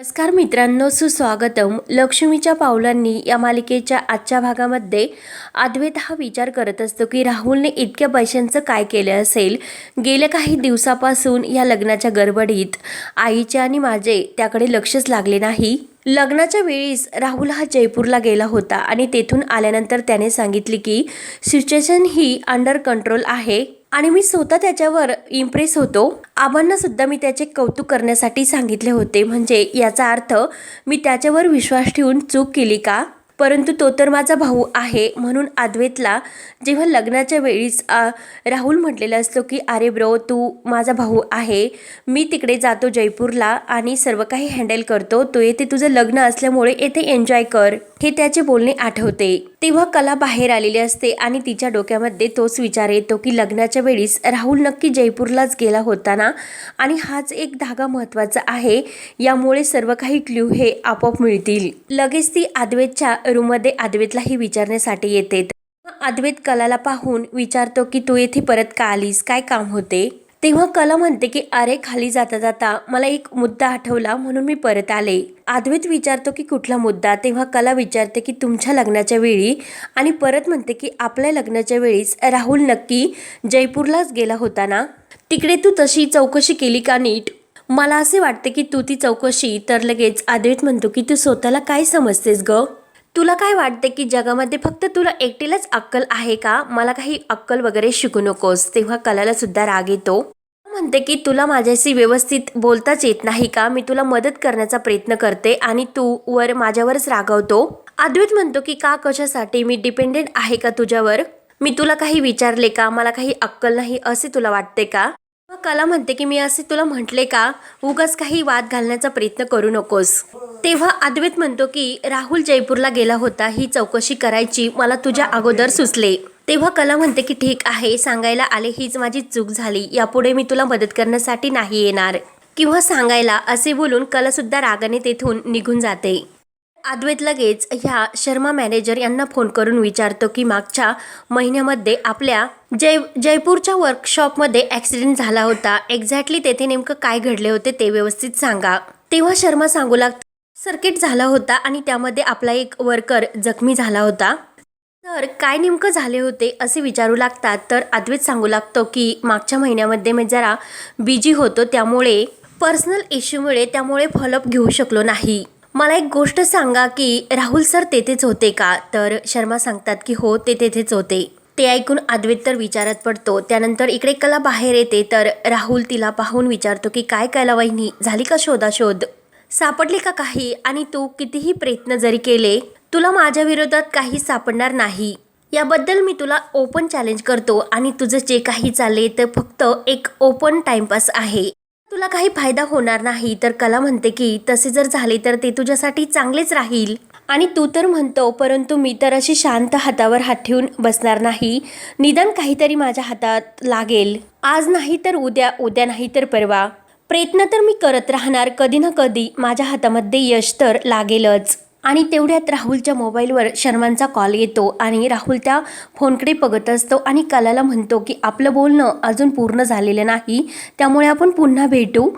नमस्कार मित्रांनो सुस्वागतम. लक्ष्मीच्या पावलांनी या मालिकेच्या आजच्या भागामध्ये अद्वैत हा विचार करत असतो की राहुलने इतक्या पैशांचं काय केलं असेल? गेल्या काही दिवसापासून या लग्नाच्या गडबडीत आईचे आणि माझे त्याकडे लक्षच लागले नाही. लग्नाच्या वेळीस राहुल हा जयपूरला गेला होता आणि तेथून आल्यानंतर त्याने सांगितले की सिच्युएशन ही अंडर कंट्रोल आहे आणि मी स्वतः त्याच्यावर इम्प्रेस होतो. आबांना सुद्धा मी त्याचे कौतुक करण्यासाठी सांगितले होते. म्हणजे याचा अर्थ मी त्याच्यावर विश्वास ठेवून चूक केली का? परंतु तो तर माझा भाऊ आहे म्हणून आद्वेतला जेव्हा लग्नाच्या वेळीस राहुल म्हटलेला असतो की अरे ब्रो तू माझा भाऊ आहे. मी तिकडे जातो जयपूरला आणि सर्व काही हँडल करतो. तो येथे तुझं लग्न असल्यामुळे येथे एन्जॉय कर. हे त्याचे बोलणे आठवते. तेव्हा कला बाहेर आलेली असते आणि तिच्या डोक्यामध्ये तोच विचार येतो की लग्नाच्या वेळीस राहुल नक्की जयपूरलाच गेला होता ना आणि हाच एक धागा महत्त्वाचा आहे. यामुळे सर्व काही क्ल्यू हे आपोआप मिळतील. लगेच ती आदवेतच्या रूममध्ये अद्वैतलाही विचारण्यासाठी येते. अद्वैत कलाला पाहून विचारतो की तू येथे परत का आलीस? काय काम होते? तेव्हा कला म्हणते की अरे खाली जाता जाता मला एक मुद्दा आठवला म्हणून मी परत आले. अद्वैत विचारतो की कुठला मुद्दा? तेव्हा कला विचारते की तुमच्या लग्नाच्या वेळी? आणि परत म्हणते की आपल्या लग्नाच्या वेळीस राहुल नक्की जयपूरलाच गेला होता ना? तिकडे तू तशी चौकशी केली का नीट? मला असे वाटते की तू ती चौकशी तर लगेच अद्वैत म्हणतो की तू स्वतःला काय समजतेस ग? तुला काय वाटते की जगामध्ये फक्त तुला एकटीलाच अक्कल आहे का? मला काही अक्कल वगैरे शिकू नकोस. तेव्हा कलाला सुद्धा राग येतो. म्हणते की तुला माझ्याशी व्यवस्थित बोलताच येत नाही का? मी तुला मदत करण्याचा प्रयत्न करते आणि तू वर माझ्यावरच रागवतो. अद्वैत म्हणतो की का कशासाठी? मी डिपेंडेंट आहे का तुझ्यावर? मी तुला काही विचारले का? मला काही अक्कल नाही असे तुला वाटते का? मग कला म्हणते की मी असे तुला म्हटले का? उगाच काही वाद घालण्याचा प्रयत्न करू नकोस. तेव्हा अद्वैत म्हणतो की राहुल जयपूरला गेला होता ही चौकशी करायची मला तुझ्या अगोदर सुचले. तेव्हा कला म्हणते की ठीक आहे सांगायला आले हीच माझी चूक झाली. यापुढे मी तुला मदत करण्यासाठी नाही येणार. किंवा सांगायला असे बोलून कला सुद्धा रागाने तेथून निघून जाते. अद्वैत लगेच ह्या शर्मा मॅनेजर यांना फोन करून विचारतो की मागच्या महिन्यामध्ये आपल्या जय जयपूरच्या वर्कशॉपमध्ये ॲक्सिडेंट झाला होता. एक्झॅक्टली तेथे नेमकं काय घडले होते ते व्यवस्थित सांगा. तेव्हा शर्मा सांगू लागतो सर्किट झाला होता आणि त्यामध्ये आपला एक वर्कर जखमी झाला होता. तर काय नेमकं झाले होते असे विचारू लागतात. तर अद्वैत सांगू लागतो की मागच्या महिन्यामध्ये मी जरा बिजी होतो त्यामुळे पर्सनल इश्यूमुळे त्यामुळे फॉलोअप घेऊ शकलो नाही. मला एक गोष्ट सांगा की राहुल सर तेथेच होते का? तर शर्मा सांगतात की हो ते तेथेच होते. ते ऐकून अद्वैत तर विचारात पडतो. त्यानंतर इकडे कला बाहेर येते तर राहुल तिला पाहून विचारतो की काय कला वहिनी? झाली का शोधाशोध? सापडली का काही? आणि तू कितीही प्रयत्न जरी केले तुला माझ्या विरोधात काही सापडणार नाही. याबद्दल मी तुला ओपन चॅलेंज करतो आणि तुझं जे काही चालले ते फक्त एक ओपन टाइमपास आहे. तुला काही फायदा होणार नाही. तर कला म्हणते की तसे जर झाले तर ते तुझ्यासाठी चांगलेच राहील. आणि तू तर म्हणतो परंतु मी तर अशी शांत हातावर हात ठेवून बसणार नाही. निदान काहीतरी माझ्या हातात लागेल. आज नाही तर उद्या उद्या नाही तर परवा. प्रयत्न तर मी करत राहणार. कधी ना कधी माझ्या हातामध्ये यश तर लागेलच. आणि तेवढ्यात राहुलच्या मोबाईलवर शर्मांचा कॉल येतो आणि राहुल त्या फोनकडे बघत असतो आणि कलाला म्हणतो की आपलं बोलणं अजून पूर्ण झालेलं नाही त्यामुळे आपण पुन्हा भेटू.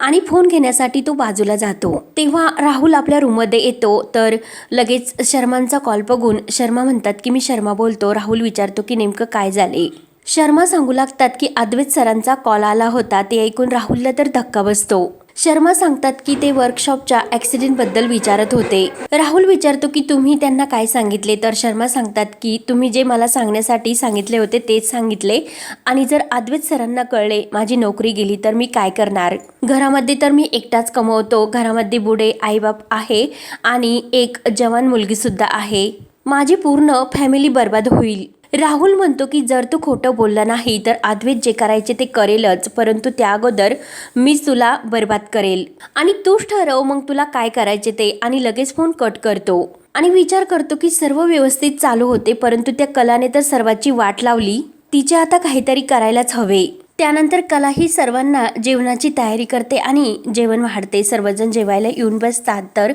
आणि फोन घेण्यासाठी तो बाजूला जातो. तेव्हा राहुल आपल्या रूममध्ये येतो तर लगेच शर्मांचा कॉल बघून शर्मा म्हणतात की मी शर्मा बोलतो. राहुल विचारतो की नेमकं काय झाले? शर्मा सांगू लागतात की अद्वैत सरांचा कॉल आला होता ते ऐकून राहुलला तर धक्का बसतो. शर्मा सांगतात की ते वर्कशॉपच्या ॲक्सिडेंटबद्दल विचारत होते. राहुल विचारतो की तुम्ही त्यांना काय सांगितले? तर शर्मा सांगतात की तुम्ही जे मला सांगण्यासाठी सांगितले होते तेच सांगितले. आणि जर अद्वैत सरांना कळले माझी नोकरी गेली तर मी काय करणार? घरामध्ये तर मी एकटाच कमवतो. घरामध्ये बुडे आईबाप आहे आणि एक जवान मुलगीसुद्धा आहे. माझी पूर्ण फॅमिली बर्बाद होईल. राहुल म्हणतो की जर तू खोटं बोलला नाही तर अद्वैत जे करायचे ते करेलच परंतु त्या अगोदर मीच तुला बर्बाद करेल. आणि तूच ठरव मग तुला काय करायचे ते? आणि लगेच फोन कट करतो. आणि विचार करतो की सर्व व्यवस्थित चालू होते परंतु त्या कलाने तर सर्वाची वाट लावली. तिचे आता काहीतरी करायलाच हवे. त्यानंतर कला ही सर्वांना जेवणाची तयारी करते आणि जेवण वाढते. सर्वजण जेवायला येऊन बसतात. तर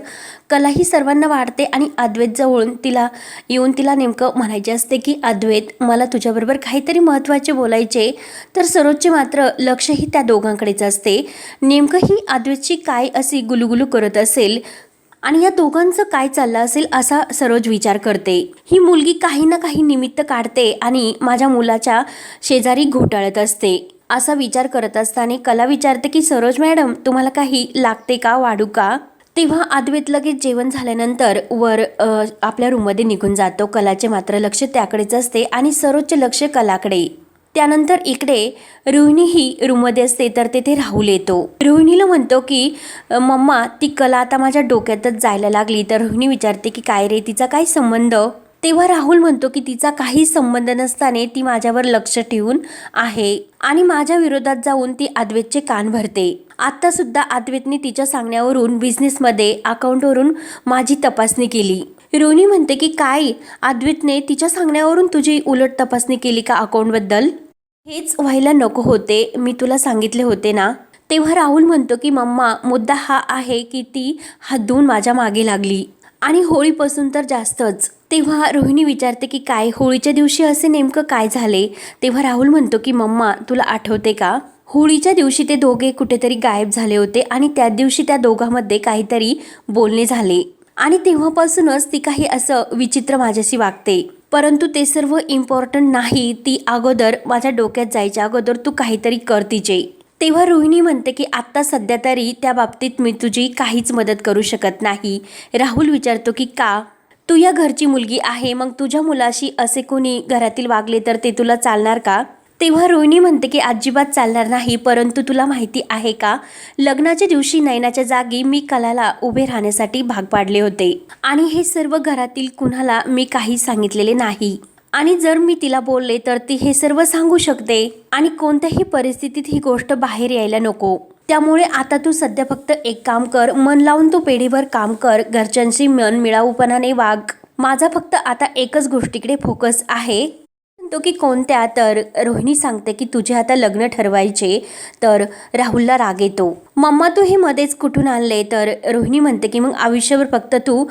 कला ही सर्वांना वाढते आणि अद्वैत जवळून तिला येऊन तिला नेमकं म्हणायचे असते की अद्वैत मला तुझ्याबरोबर काहीतरी महत्त्वाचे बोलायचे तर सरोजचे मात्र लक्षही त्या दोघांकडेच असते. नेमकं ही अद्वैतची काय अशी गुलुगुलू करत असेल? आणि या दोघांचं काय चाललं असेल असा सरोज विचार करते. ही मुलगी काही ना काही निमित्त काढते आणि माझ्या मुलाच्या शेजारी घोटाळत असते. असा विचार करत असताना कला विचारते की सरोज मॅडम तुम्हाला काही लागते का? वाढू का? तेव्हा आदवेत लगेच जेवण झाल्यानंतर वर आपल्या रूममध्ये निघून जातो. कलाचे मात्र लक्ष त्याकडेच असते आणि सरोजचे लक्ष कलाकडे. त्यानंतर इकडे रोहिणी ही रूममध्ये असते तर तेथे राहुल येतो. रोहिणीला म्हणतो की मम्मा ती कला आता माझ्या डोक्यातच जायला लागली. तर रोहिणी विचारते की काय रे तिचा काय संबंध? तेव्हा राहुल म्हणतो की तिचा काही संबंध नसताने ती माझ्यावर लक्ष ठेवून आहे आणि माझ्या विरोधात जाऊन ती अद्वैतचे कान भरते. आत्तासुद्धा सुद्धा अद्वैतने तिच्या सांगण्यावरून बिझनेसमध्ये अकाउंटवरून माझी तपासणी केली. रोहिणी म्हणते की काय? आद्वितने तिच्या सांगण्यावरून तुझी उलट तपासणी केली का अकाउंटबद्दल? हेच व्हायला नको होते मी तुला सांगितले होते ना. तेव्हा राहुल म्हणतो की मम्मा मुद्दा हा आहे की ती हात धुवून माझ्या मागे लागली आणि होळीपासून तर जास्तच. तेव्हा रोहिणी विचारते की काय? होळीच्या दिवशी असे नेमकं काय झाले? तेव्हा राहुल म्हणतो की मम्मा तुला आठवते का? होळीच्या दिवशी ते दोघे कुठेतरी गायब झाले होते आणि त्या दिवशी त्या दोघांमध्ये काहीतरी बोलणे झाले. आणि तेव्हापासूनच ती काही असं विचित्र माझ्याशी वागते. परंतु ते सर्व इम्पॉर्टंट नाही ती अगोदर माझ्या डोक्यात जायच्या अगोदर तू काहीतरी कर तिचे. तेव्हा रोहिणी म्हणते की आत्ता सध्या तरी त्या बाबतीत मी तुझी काहीच मदत करू शकत नाही. राहुल विचारतो की का? तू या घरची मुलगी आहे मग तुझ्या मुलाशी असे कोणी घरातील वागले तर ते तुला चालणार का? तेव्हा रोहिणी म्हणते की अजिबात चालणार नाही परंतु तुला माहिती आहे का? लग्नाच्या दिवशी नयनाच्या जागी मी कलाला उभे राहण्यासाठी भाग पाडले होते. आणि हे सर्व घरातील कुणाला मी काही सांगितलेले नाही. आणि जर मी तिला बोलले तर ती हे सर्व सांगू शकते. आणि कोणत्याही परिस्थितीत ही गोष्ट बाहेर यायला नको. त्यामुळे आता तू सध्या फक्त एक काम कर मन लावून तू पेढीभर काम कर घरच्यांशी मन मिळाऊपणाने वाग. माझा फक्त आता एकच गोष्टीकडे फोकस आहे. तो की कोणत्या? तर रोहिणी सांगते की तुझे आता लग्न ठरवायचे तर राहुलला राग येतो. मम्मा तू हे मध्येच कुठून आणले? तर रोहिणी म्हणते की मग आयुष्यभर फक्त तू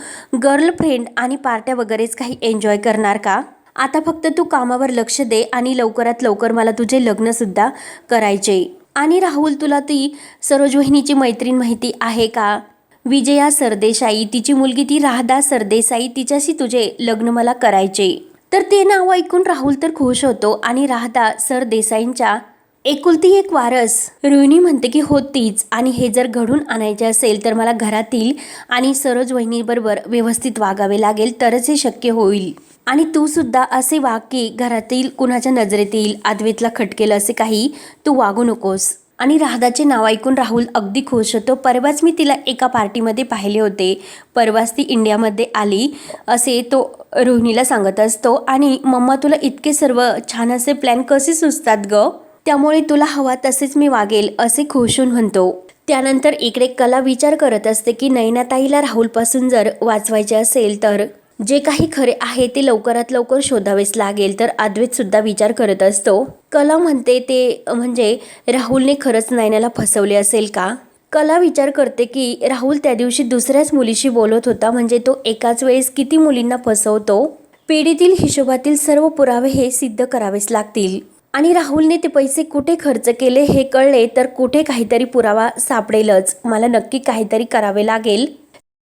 गर्लफ्रेंड आणि पार्ट्या वगैरेच काही एन्जॉय करणार का? आता फक्त तू कामावर लक्ष दे आणि लवकरात लवकर मला तुझे लग्नसुद्धा करायचे. आणि राहुल तुला ती सरोज वहिनीची मैत्रीण माहिती आहे का? विजया सरदेसाई तिची मुलगी ती राहदा सरदेसाई तिच्याशी तुझे लग्न मला करायचे. तर ते नाव ऐकून राहुल तर खुश होतो आणि राहता सर देसाईंच्या एकुलती एक वारस. रोहिणी म्हणते की होतीच आणि हे जर घडून आणायचे असेल तर मला घरातील आणि सरोज वहिनीबरोबर व्यवस्थित वागावे लागेल तरच हे शक्य होईल. आणि तू सुद्धा असे वाग की घरातील कुणाच्या नजरेत येईल अद्वैतला खटकेल असे काही तू वागू नकोस. आणि राहदाचे नाव ऐकून राहुल अगदी खुश होतो. परवाच मी तिला एका पार्टीमध्ये पाहिले होते. परवाच ती इंडियामध्ये आली. असे तो रोहिणीला सांगत असतो. आणि मम्मा तुला इतके सर्व छान असे प्लॅन कसे सुचतात ग? त्यामुळे तुला हवा तसेच मी वागेल असे खुश होऊन म्हणतो. त्यानंतर इकडे कला विचार करत असते की नैनाताईला राहुलपासून जर वाचवायचे असेल तर? जे काही खरे आहे ते लवकरात लवकर शोधावेच लागेल. तर अद्वैतसुद्धा विचार करत असतो कला म्हणते ते म्हणजे राहुलने खरंच नयनाला फसवले असेल का? कला विचार करते की राहुल त्या दिवशी दुसऱ्याच मुलीशी बोलत होता म्हणजे तो एकाच वेळेस किती मुलींना फसवतो? पिढीतील हिशोबातील सर्व पुरावे हे सिद्ध करावेच लागतील. आणि राहुलने ते पैसे कुठे खर्च केले हे कळले तर कुठे काहीतरी पुरावा सापडेलच. मला नक्की काहीतरी करावे लागेल.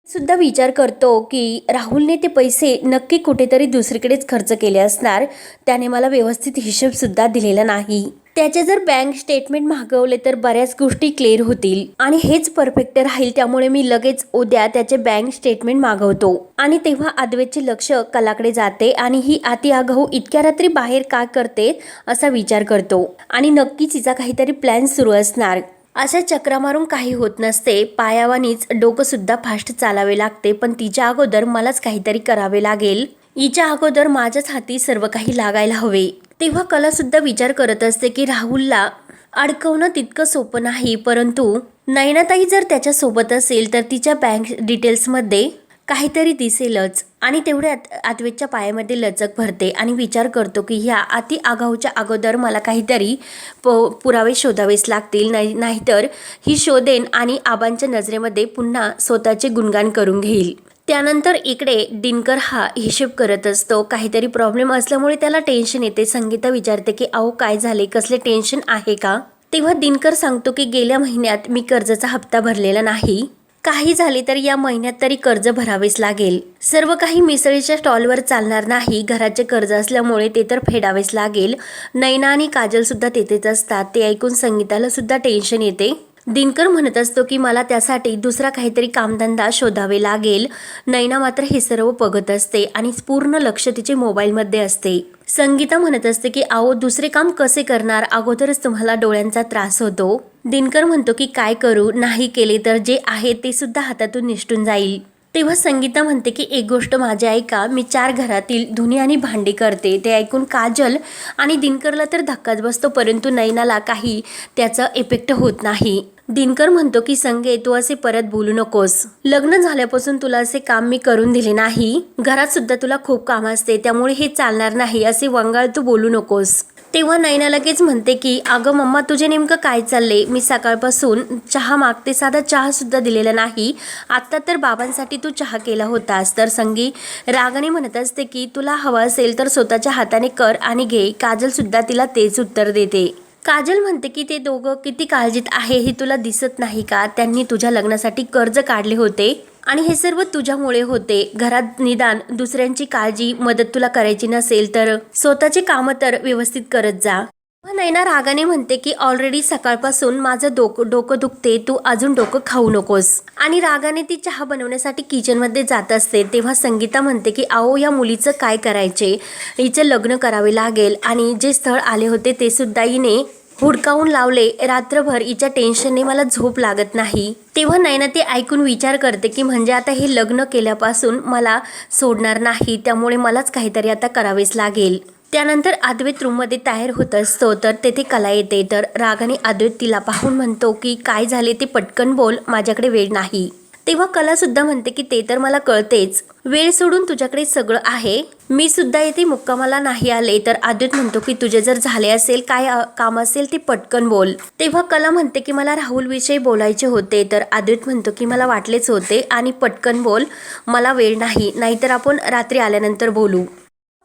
सुद्धा विचार करतो की राहुलने ते पैसे नक्की कुठेतरी दुसरीकडेच खर्च केले असणार. त्याने मला व्यवस्थित हिशेबसुद्धा दिलेला नाही. त्याचे जर बँक स्टेटमेंट मागवले तर बऱ्याच गोष्टी क्लिअर होतील. आणि हेच परफेक्ट राहील त्यामुळे मी लगेच उद्या त्याचे बँक स्टेटमेंट मागवतो. आणि तेव्हा अद्वैतचे लक्ष कलाकडे जाते आणि ही अति आगाऊ इतक्या रात्री बाहेर का करते असा विचार करतो. आणि नक्कीच तिचा काहीतरी प्लॅन सुरू असणार. अशा चक्रा मारून काही होत नसते. पायावानीच डोकंसुद्धा फास्ट चालावे लागते. पण तिच्या अगोदर मलाच काहीतरी करावे लागेल. हिच्या अगोदर माझ्याच हाती सर्व काही लागायला हवे. तेव्हा कलासुद्धा विचार करत असते की राहुलला अडकवणं तितकं सोपं नाही. परंतु नयनाताई जर त्याच्यासोबत असेल तर तिच्या बँक डिटेल्समध्ये काहीतरी दिसेलच आणि तेवढ्यात आत्वेच्या पायामध्ये लचक भरते आणि विचार करतो की ह्या अति आगाऊच्या अगोदर मला काहीतरी प पुरावे शोधावेच लागतील. नाही नाहीतर ही शोधेन आणि आबांच्या नजरेमध्ये पुन्हा स्वतःचे गुणगान करून घेईल. त्यानंतर इकडे दिनकर हा हिशेब करत असतो. काहीतरी प्रॉब्लेम असल्यामुळे त्याला टेन्शन येते. संगीता विचारते की अहो काय झाले? कसले टेन्शन आहे का? तेव्हा दिनकर सांगतो की गेल्या महिन्यात मी कर्जाचा हप्ता भरलेला नाही. काही झाले तर या महिन्यात तरी कर्ज भरावेच लागेल. सर्व काही मिसळीच्या स्टॉलवर चालणार नाही. घराचे कर्ज असल्यामुळे ते तर फेडावेच लागेल. नैना आणि काजल सुद्धा तेथेच असतात. ते ऐकून संगीताला सुद्धा टेन्शन येते. दिनकर म्हणत असतो की मला त्यासाठी दुसरा काहीतरी कामधंदा शोधावे लागेल. नैना मात्र हे सर्व बघत असते आणि पूर्ण लक्ष तिचे मोबाईलमध्ये असते. संगीता म्हणत असते की आओ दुसरे काम कसे करणार? अगोदरच तुम्हाला डोळ्यांचा त्रास होतो. दिनकर म्हणतो की काय करू? नाही केले तर जे आहे ते सुद्धा हातातून निष्ठून जाईल. तेव्हा संगीता म्हणते की एक गोष्ट माझी ऐका मी चार घरातील धुनी आणि भांडी करते. ते ऐकून काजल आणि दिनकरला तर धक्काच बसतो परंतु नैनाला काही त्याचा इफेक्ट होत नाही. दिनकर म्हणतो की संगे तू असे परत बोलू नकोस. लग्न झाल्यापासून तुला असे काम मी करून दिले नाही. घरात सुद्धा तुला खूप काम असते. त्यामुळे हे चालणार नाही. असे वंगाळ तू बोलू नकोस. तेव्हा नैना लगेच म्हणते की अगं मम्मा तुझे नेमकं काय चालले मी सकाळपासून चहा मागते साधा चहा सुद्धा दिलेला नाही. आत्ता तर बाबांसाठी तू चहा केला होतास. तर संगी रागाने म्हणत असते की तुला हवं असेल तर स्वतःच्या हाताने कर आणि घे. काजल सुद्धा तिला तेच उत्तर देते. काजल म्हणते की ते दोघं किती काळजीत आहे हे तुला दिसत नाही का? त्यांनी तुझ्या लग्नासाठी कर्ज काढले होते. आणि हे सर्व तुझ्यामुळे होते. घरात निदान दुसऱ्यांची काळजी मदत तुला करायची नसेल तर स्वतःचे कामं तर व्यवस्थित करत जा. नैना रागाने म्हणते की ऑलरेडी सकाळपासून माझं डोकं डोकं दुखते तू अजून डोकं खाऊ नकोस. आणि रागाने ती चहा बनवण्यासाठी किचनमध्ये जात असते. तेव्हा संगीता म्हणते की आओ या मुलीचं काय करायचे? हिचं लग्न करावे लागेल आणि जे स्थळ आले होते ते सुद्धा हिने हुडकावून लावले रात्रभर हिच्या टेन्शनने मला झोप लागत नाही. तेव्हा नैना ते ऐकून विचार करते की म्हणजे आता हे लग्न केल्यापासून मला सोडणार नाही त्यामुळे मलाच काहीतरी आता करावेच लागेल. त्यानंतर अद्वैत रूममध्ये तयार होत असतो तर तेथे कला येते. तर रागाने अद्वैत तिला पाहून म्हणतो की काय झाले ते पटकन बोल माझ्याकडे वेळ नाही. तेव्हा कला सुद्धा म्हणते की ते तर मला कळतेच. वेळ सोडून तुझ्याकडे सगळं आहे. मी सुद्धा येथे मुक्कामाला नाही आले तर आदित म्हणतो की तुझे जर झाले असेल काय काम असेल ते पटकन बोल. तेव्हा कला म्हणते की मला राहुल विषयी बोलायचे होते तर आदित म्हणतो की मला वाटलेच होते आणि पटकन बोल. मला वेळ नाही नाहीतर आपण रात्री आल्यानंतर बोलू.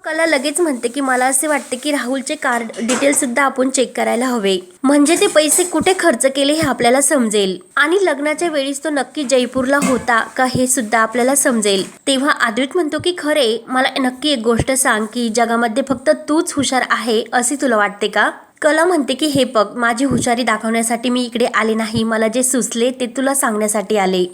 कला लगेच म्हणते की मला असे वाटते की राहुलचे कार्ड डिटेल सुद्धा आपण चेक करायला हवे. म्हणजे ते पैसे कुठे खर्च केले हे आपल्याला समजेल. आणि लग्नाच्या वेळीच तो नक्की जयपूरला होता का हे सुद्धा आपल्याला समजेल. तेव्हा आद्वित म्हणतो की खरे मला नक्की एक गोष्ट सांग की जगामध्ये फक्त तूच हुशार आहे असे तुला वाटते का? कला म्हणते की हे बघ माझी हुशारी दाखवण्यासाठी मी इकडे आले नाही. मला जे सुचले ते तुला सांगण्यासाठी आले.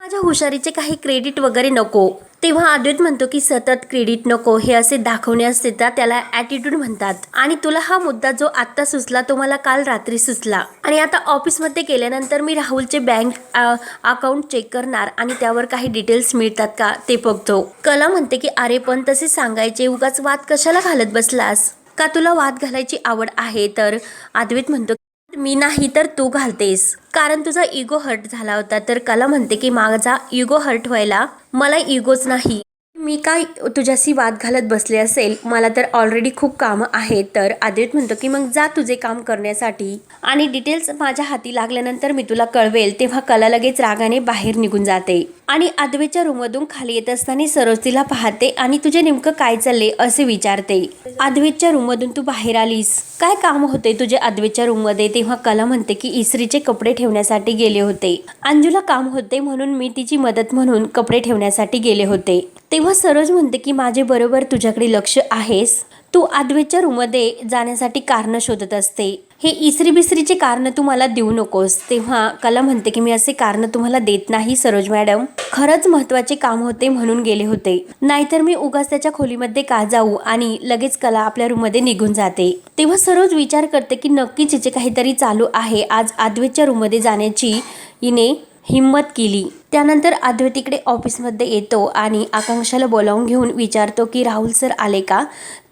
माझ्या हुशारीचे काही क्रेडिट वगैरे नको. तेव्हा अद्वैत म्हणतो की सतत क्रेडिट नको हे असे दाखवणे असते तर त्याला ॲटिट्यूड म्हणतात. आणि तुला हा मुद्दा जो आत्ता सुचला तो मला काल रात्री सुचला. आणि आता ऑफिसमध्ये गेल्यानंतर मी राहुलचे बँक अकाउंट चेक करणार आणि त्यावर काही डिटेल्स मिळतात का ते बघतो. कला म्हणते की अरे पण तसे सांगायचे उगाच वाद कशाला घालत बसलास? का तुला वाद घालायची आवड आहे? तर अद्वैत म्हणतो मी नाही तर तू घालतेस. कारण तुझा इगो हर्ट झाला होता तर कला म्हणते की माझा इगो हर्ट व्हायला मला इगोच नाही. मी काय तुझ्याशी वाद घालत बसले असेल मला तर ऑलरेडी खूप कामं आहेत तर आदित्य म्हणतो की मग जा तुझे काम करण्यासाठी. आणि डिटेल्स माझ्या हाती लागल्यानंतर मी तुला कळवेल तेव्हा कला लगेच रागाने बाहेर निघून जाते. आणि आदवेच्या रूममधून खाली येत असताना सरोज तिला पाहते आणि तुझे नेमकं काय चालले असे विचारते. आदवेच्या रूममधून तू बाहेर आलीस. काय काम होते तुझे आदवेच्या रूममध्ये तेव्हा कला म्हणते की इस्त्रीचे कपडे ठेवण्यासाठी गेले होते. अंजूला काम होते म्हणून मी तिची मदत म्हणून कपडे ठेवण्यासाठी गेले होते. तेव्हा सरोज म्हणते की माझे बरोबर तुझ्याकडे लक्ष आहेस. तू आदवेच्या रूममध्ये जाण्यासाठी कारण शोधत असते. हे इसरी बिसरीचे कारण तू मला देऊ नकोस. तेव्हा कला म्हणते की मी असे कारण तुम्हाला देत नाही सरोज मॅडम. खरंच महत्त्वाचे काम होते म्हणून गेले होते. नाहीतर मी उगाच त्याच्या खोलीमध्ये का जाऊ आणि लगेच कला आपल्या रूममध्ये निघून जाते. तेव्हा सरोज विचार करते की नक्कीच हिचे काहीतरी चालू आहे. आज आदवेच्या रूममध्ये जाण्याची हिने हिंमत केली. त्यानंतर आद्वे इकडे ऑफिसमध्ये येतो आणि आकांक्षाला बोलावून घेऊन विचारतो की राहुल सर आले का?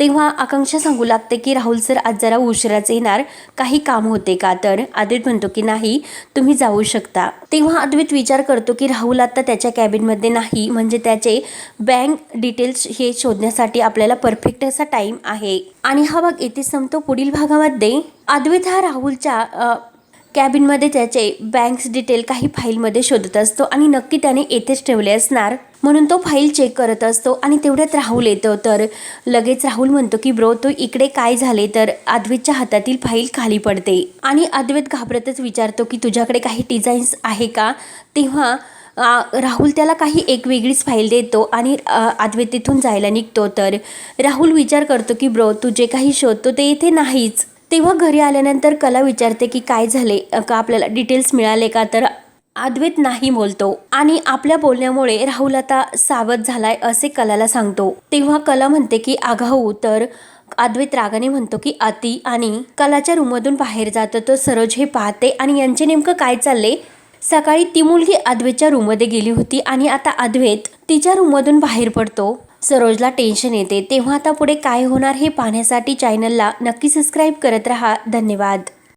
तेव्हा आकांक्षा सांगू लागते की राहुल सर आज जरा उशिराच येणार. काही काम होते का? तर अद्वैत म्हणतो की नाही तुम्ही जाऊ शकता. तेव्हा अद्वैत विचार करतो की राहुल आता त्याच्या कॅबिनमध्ये नाही. म्हणजे त्याचे बँक डिटेल्स हे शोधण्यासाठी आपल्याला परफेक्ट असा टाईम आहे. आणि हा भाग येथे संपतो. पुढील भागामध्ये अद्वैत हा राहुलच्या कॅबिनमध्ये त्याचे बँक्स डिटेल काही फाईलमध्ये शोधत असतो आणि नक्की त्याने येथेच ठेवले असणार. म्हणून तो फाईल चेक करत असतो आणि तेवढ्यात राहुल येतो. तर लगेच राहुल म्हणतो की ब्रो तो इकडे काय झाले? तर अद्वैतच्या हातातील फाईल खाली पडते. आणि अद्वैत घाबरतच विचारतो की तुझ्याकडे काही डिझाईन्स आहे का? तेव्हा राहुल त्याला काही एक वेगळीच फाईल देतो आणि अ, अद्वैत तिथून जायला निघतो. तर राहुल विचार करतो की ब्रो तू जे काही शोधतो ते इथे नाहीच. तेव्हा घरी आल्यानंतर कला विचारते की काय झाले? का आपल्याला डिटेल्स मिळाले का? तर अद्वैत नाही बोलतो. आणि आपल्या बोलण्यामुळे राहुल आता सावध झालाय असे कलाला सांगतो. तेव्हा कला म्हणते की आघाऊ तर अद्वैत रागाने म्हणतो की अति. आणि कलाच्या रूममधून बाहेर जातो तर सरोज हे पाहते. आणि यांचे नेमकं काय चालले? सकाळी ती मुलगी अद्वैतच्या रूममध्ये गेली होती. आणि आता अद्वैत तिच्या रूममधून बाहेर पडतो. सरोजला टेन्शन येते. तेव्हा आता पुढे काय होणार हे पाहण्यासाठी चॅनलला नक्की सबस्क्राईब करत रहा. धन्यवाद.